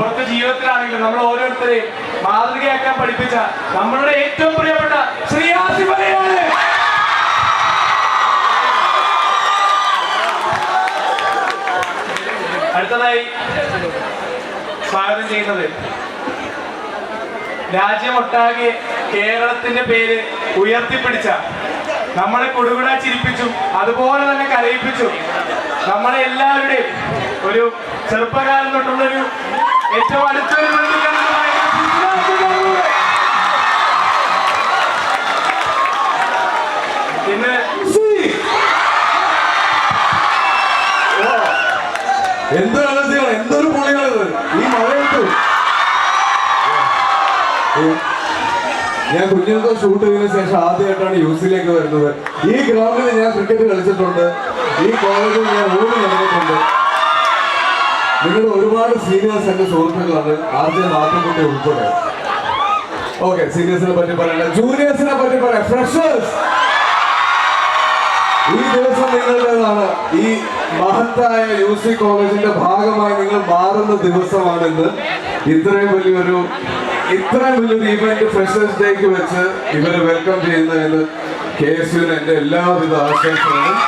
വേണ്ടി നമ്മൾ ഓരോരുത്തരെയും മാതൃകയാക്കാൻ പഠിപ്പിച്ച നമ്മളുടെ ഏറ്റവും പ്രിയപ്പെട്ട ശ്രീയാസിമലയാണ് അടുത്തതായി സ്വാഗതം ചെയ്യുന്നത് രാജ്യമൊട്ടാകെ കേരളത്തിന്റെ പേര് ഉയർത്തിപ്പിടിച്ച നമ്മളെ കൊടുകുട ചിരിപ്പിച്ചു അതുപോലെ തന്നെ കരയിപ്പിച്ചു നമ്മളെ എല്ലാവരുടെയും ഒരു ചെറുപ്പകാലം തൊട്ടുള്ളൊരു ഏറ്റവും അടുത്തൊരു ബാബു. ഇന്ന് എന്താണ് എന്തൊരു പൊളിയാണിത് ഈ മഴയത്ത്. ഞാൻ കുഞ്ഞിനത്തെ ഷൂട്ട് ചെയ്തതിനു ശേഷം ആദ്യമായിട്ടാണ് യൂസിലേക്ക് വരുന്നത്. ഈ ഗ്രൗണ്ടിൽ ഞാൻ ക്രിക്കറ്റ് കളിച്ചിട്ടുണ്ട്. ഈ കോളേജിൽ ഞാൻ ഊടി നടന്നിട്ടുണ്ട് നിങ്ങളുടെ ഒരുപാട് സീനിയേഴ്സ് എന്റെ സുഹൃത്തുക്കളാണ്. ആദ്യം മാറ്റക്കുട്ടി ഉൾപ്പെടെ. ഓക്കെ സീനിയേഴ്സിനെ പറ്റി പറയണ്ട. ജൂനിയേഴ്സിനെ പറ്റി പറയാം. ഫ്രഷേഴ്സ് ഈ ദിവസം നിങ്ങളുടേതാണ്. ഈ മഹത്തായ യു സി കോളേജിന്റെ ഭാഗമായി നിങ്ങൾ മാറുന്ന ദിവസമാണിന്ന്. ഇത്രയും വലിയൊരു ഇത്രയും വലിയൊരു ഇവന്റ് ഫ്രഷേഴ്സ് ഡേക്ക് വെച്ച് ഇവരെ വെൽക്കം ചെയ്യുന്നതിന് കെ എസ് യുവിന് എന്റെ എല്ലാവിധ ആശംസകളും.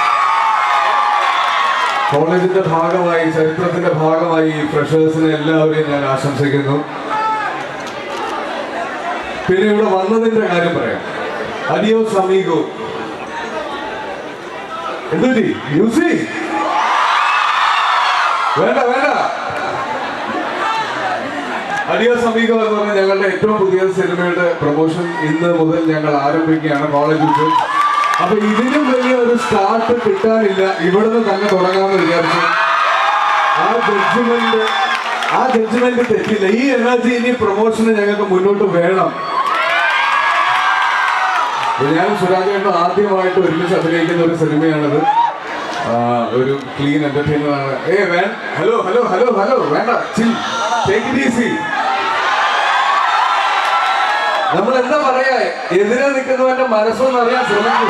കോളേജിന്റെ ഭാഗമായി ചരിത്രത്തിന്റെ ഭാഗമായി ഫ്രഷേഴ്സിനെ എല്ലാവരെയും ഞാൻ ആശംസിക്കുന്നു. പിന്നെ ഇവിടെ വന്നതിന്റെ കാര്യം പറയാം. അടിയോ സമീകോ എന്തുട്ടി യൂസി വേണ്ട വേണ്ട. അടിയോ സമീപം എന്ന് പറഞ്ഞ ഞങ്ങളുടെ ഏറ്റവും പുതിയ സിനിമയുടെ പ്രൊമോഷൻ ഇന്ന് മുതൽ ഞങ്ങൾ ആരംഭിക്കുകയാണ് കോളേജ് അപ്പൊ ഇതിനും വലിയ ഒരു സ്റ്റാർട്ട് കിട്ടാനില്ല. ഇവിടുന്ന് തന്നെ തുടങ്ങാമെന്ന് വിചാരിച്ചു. ആ ജഡ്ജ്മെന്റ് ആ ജഡ്ജ്മെന്റ് തെറ്റില്ല. ഈ എനർജി ഇനി പ്രൊമോഷന് ഞങ്ങൾക്ക് മുന്നോട്ട് വേണം. ഞാൻ സുരാജേട്ടൻ ആദ്യമായിട്ട് ഒരുമിച്ച് അഭിനയിക്കുന്ന ഒരു സിനിമയാണത്. ഒരു ക്ലീൻ എന്റർടൈൻമെന്റ് ആണ്. ഏ വേ ഹലോ ഹലോ ഹലോ ഹലോ വേണ്ട. ചിൽ ടേക്ക് ഇറ്റ് ഈസി നമ്മൾ എന്താ പറയാ? എതിരെ നിൽക്കുന്നവന്റെ മനസ്സൊന്നും അറിയാൻ ശ്രമിക്കൂ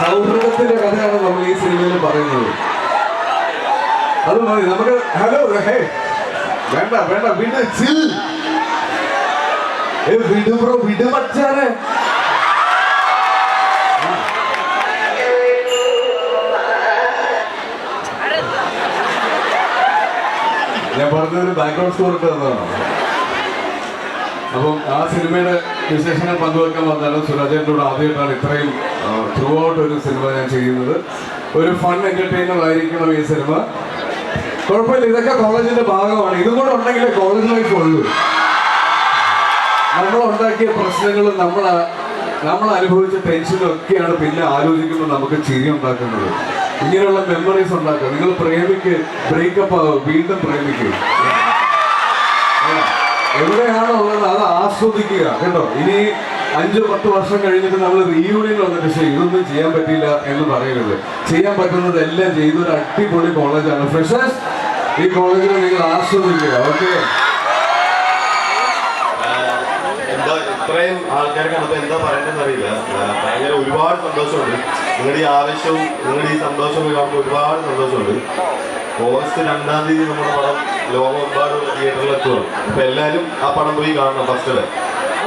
സൗഹൃദത്തിന്റെ കഥയാണ് നമ്മൾ ഈ സിനിമയിൽ പറയുന്നത്. അത് മതി നമുക്ക് ഹലോ ഹേ. വേണ്ട വേണ്ട വിട് ചിൽ. ഏ വിട് ബ്രോ വിട് ഒരു ഞാൻ ബാക്ക്ഗ്രൗണ്ട് സ്കോർ ഇട്ട് തന്നതാണ്. അപ്പം ആ സിനിമയുടെ വിശേഷങ്ങൾ പങ്കുവെക്കാൻ വന്നാലും സുരാജേട്ടനോട് ആദ്യമായിട്ടാണ് ഇത്രയും ത്രൂ ഔട്ട് ഒരു സിനിമ ഞാൻ ചെയ്യുന്നത്. ഒരു ഫൺ എന്റർടൈനർ ആയിരിക്കണം ഈ സിനിമ. കുഴപ്പമില്ല ഇതൊക്കെ കോളേജിന്റെ ഭാഗമാണ്. ഇതും കൂടെ ഉണ്ടെങ്കിലേ കോളേജ് ലൈഫ് ഉള്ളൂ. നമ്മൾ ഉണ്ടാക്കിയ പ്രശ്നങ്ങളും നമ്മൾ നമ്മൾ അനുഭവിച്ച ടെൻഷനും ഒക്കെയാണ് പിന്നെ ആലോചിക്കുമ്പോൾ നമുക്ക് ചിരി ഉണ്ടാക്കുന്നത് ഇങ്ങനെയുള്ള മെമ്മറീസ് ഉണ്ടാക്കുക നിങ്ങൾ പ്രേമിക്ക് ബ്രേക്കപ്പ് ആകും വീണ്ടും പ്രേമിക്കുക എവിടെയാണോ ഉള്ളത് അത് ആസ്വദിക്കുക കേട്ടോ. ഇനി അഞ്ച് പത്ത് വർഷം കഴിഞ്ഞിട്ട് നമ്മൾ റീയൂണിയൻ വന്നിട്ട് പക്ഷേ ഇതൊന്നും ചെയ്യാൻ പറ്റില്ല എന്ന് പറയരുത്. ചെയ്യാൻ പറ്റുന്നത് എല്ലാം ചെയ്ത ഒരു അടിപൊളി കോളേജാണ് ഫ്രഷേഴ്സ് ഈ കോളേജിൽ നിങ്ങൾ ആസ്വദിക്കുക ഓക്കെ ഇത്രയും ആൾക്കാരെ കണ്ടപ്പോൾ എന്താ പറയേണ്ടതെന്ന് അറിയില്ല. ഭയങ്കര ഒരുപാട് സന്തോഷമുണ്ട്. നിങ്ങളുടെ ഈ ആവശ്യവും നിങ്ങളുടെ ഈ സന്തോഷവും കാണുമ്പോൾ ഒരുപാട് സന്തോഷമുണ്ട്. ഓഗസ്റ്റ് രണ്ടാം തീയതി നമ്മുടെ പടം തിയേറ്ററിൽ എത്തുകയാണ് അപ്പൊ എല്ലാവരും ആ പടം പോയി കാണണം ഫസ്റ്റ് ഡേ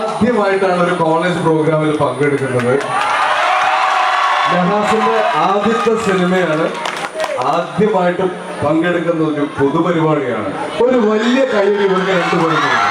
ആദ്യമായിട്ടാണ് ഒരു കോളേജ് പ്രോഗ്രാമിൽ പങ്കെടുക്കുന്നത്. നഹാസിന്റെ ആദ്യത്തെ സിനിമയാണ്. ആദ്യമായിട്ട് പങ്കെടുക്കുന്ന ഒരു പൊതുപരിപാടിയാണ്. ഒരു വലിയ കയ്യിൽ ഇവർക്ക് യു